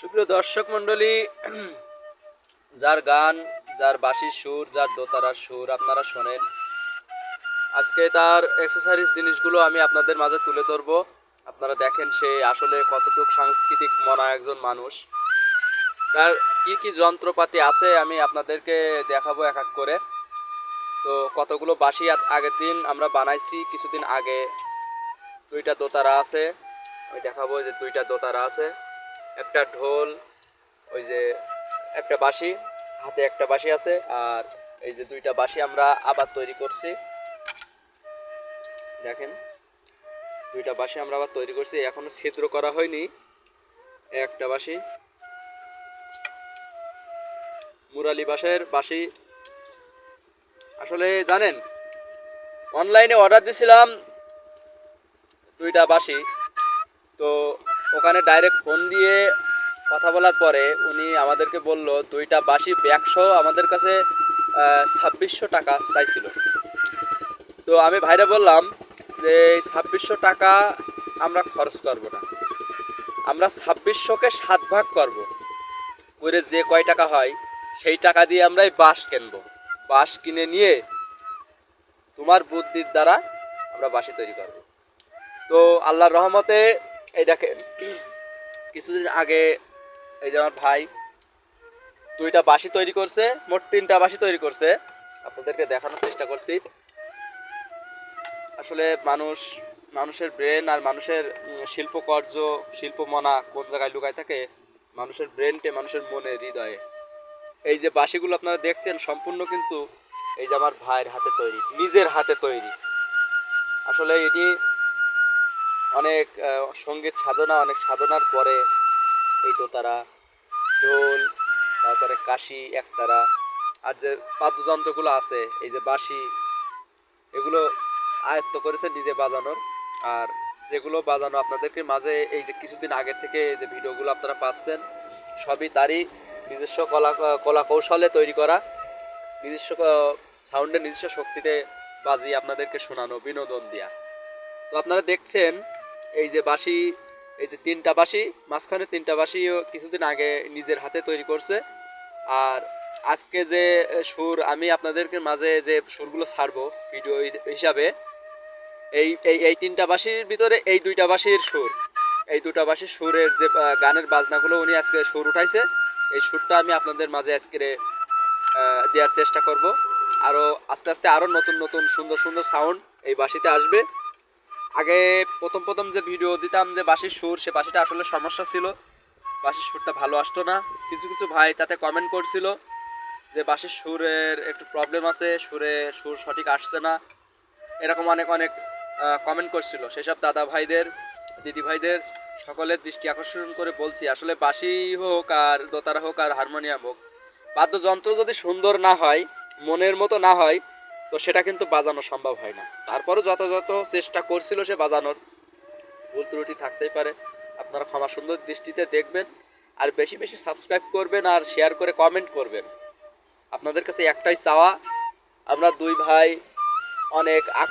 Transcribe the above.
সুপ্রিয় দর্শক মণ্ডলী, যার গান, যার বাঁশির সুর, যার দোতারার সুর আপনারা শোনেন। আজকে তার এক্সারসাইজ জিনিসগুলো আমি আপনাদের মাঝে তুলে ধরবো। আপনারা দেখেন সে আসলে কতটুকু সাংস্কৃতিক মনা একজন মানুষ। তার কি কি যন্ত্রপাতি আছে আমি আপনাদেরকে দেখাবো এক এক করে। তো কতগুলো আ- আগের দিন আমরা বানাইছি, কিছুদিন আগে দুইটা দোতারা আছে। আমি দেখাবো যে দুইটা দোতারা আছে। একটা ঢোল, ওই যে একটা বাঁশি, হাতে একটা বাঁশি আছে, আর এই যে দুইটা বাঁশি আমরা আবার তৈরি করছি। দেখেন, দুইটা বাঁশি আমরা আবার তৈরি করছি, এখনও ছিদ্র করা হয়নি, একটা বাঁশি। মুরালি বাঁশের বাঁশি। আসলে জানেন, অনলাইনে অর্ডার দিছিলাম দুইটা বাঁশি, তো ওখানে ডাইরেক্ট ফোন দিয়ে কথা বলার পরে উনি আমাদেরকে বলল, দুইটা বাঁশি ব্যাগসহ আমাদের কাছে ছাব্বিশশো টাকা চাইছিল। তো আমি ভাইরা বললাম যে ছাব্বিশশো টাকা আমরা খরচ করব না। আমরা ছাব্বিশশোকে সাত ভাগ করব। করে যে কয় টাকা হয়, সেই টাকা দিয়ে আমরা এই বাঁশ কিনবো। বাঁশ কিনে নিয়ে তোমার বুদ্ধির দ্বারা আমরা বাঁশি তৈরি করব। তো আল্লাহর রহমতে এই দেখেন, কিছুদিন আগে এই যে আমার ভাই দুইটা বাঁশি তৈরি করছে, মোট তিনটা বাঁশি তৈরি করছে। আপনাদেরকে দেখানোর চেষ্টা করছি। আসলে মানুষ, মানুষের ব্রেন আর মানুষের শিল্পকর্য, শিল্পমনা কোন জায়গায় লুকায় থাকে, মানুষের ব্রেনটে মানুষের মনে হৃদয়ে। এই যে বাঁশিগুলো আপনারা দেখছেন, সম্পূর্ণ কিন্তু এই যে আমার ভাইয়ের হাতে তৈরি, নিজের হাতে তৈরি। আসলে এটি অনেক সংগীত সাধনা, অনেক সাধনার পরে এই দোতারা ঢোল, তারপরে কাশি, একতারা, আর যে বাদ্যযন্ত্রগুলো আছে, এই যে বাঁশি, এগুলো আয়ত্ত করেছে নিজে বাজানোর। আর যেগুলো বাজানো আপনাদেরকে মাঝে এই যে কিছুদিন আগে থেকে যে ভিডিওগুলো আপনারা পাচ্ছেন, সবই তারই নিজস্ব কলা কলা কৌশলে তৈরি করা, নিজস্ব সাউন্ডের নিজস্ব শক্তিতে বাজিয়ে আপনাদেরকে শোনানো, বিনোদন দেয়া। তো আপনারা দেখছেন এই যে বাঁশি, এই যে তিনটা বাঁশি, মাঝখানে তিনটা বাঁশিও কিছুদিন আগে নিজের হাতে তৈরি করছে। আর আজকে যে সুর আমি আপনাদেরকে মাঝে যে সুরগুলো ছাড়বো ভিডিও হিসাবে, এই এই এই তিনটা বাঁশির ভিতরে এই দুইটা বাঁশির সুর, এই দুটা বাঁশির সুরের যে গানের বাজনাগুলো উনি আজকে সুর উঠাইছে, এই সুরটা আমি আপনাদের মাঝে আজকে দেওয়ার চেষ্টা করব। আরও আস্তে আস্তে আরও নতুন নতুন সুন্দর সুন্দর সাউন্ড এই বাঁশিতে আসবে। আগে প্রথম প্রথম যে ভিডিও দিতাম যে বাঁশির সুর, সে বাঁশিটা আসলে সমস্যা ছিল। বাঁশির সুরটা ভালো আসতো না। কিছু কিছু ভাই তাতে কমেন্ট করছিল যে বাঁশির সুরের একটু প্রবলেম আছে, সুরে সুর সঠিক আসছে না। এরকম অনেক অনেক কমেন্ট করছিল। সেসব দাদা ভাইদের, দিদি ভাইদের সকলের দৃষ্টি আকর্ষণ করে বলছি, আসলে বাঁশি হোক আর দোতারা হোক আর হারমোনিয়াম হোক, বাদ্যযন্ত্র যদি সুন্দর না হয়, মনের মতো না হয় তো সেটা কিন্তু বাজানো সম্ভব হয় না। তারপরও যথাযথ চেষ্টা করছিল সে বাজানোর। ভুল ত্রুটি থাকতেই পারে। আপনারা ক্ষমা সুন্দর দৃষ্টিতে দেখবেন আর বেশি বেশি সাবস্ক্রাইব করবেন আর শেয়ার করে কমেন্ট করবেন। আপনাদের কাছে একটাই চাওয়া, আমরা দুই ভাই অনেক আক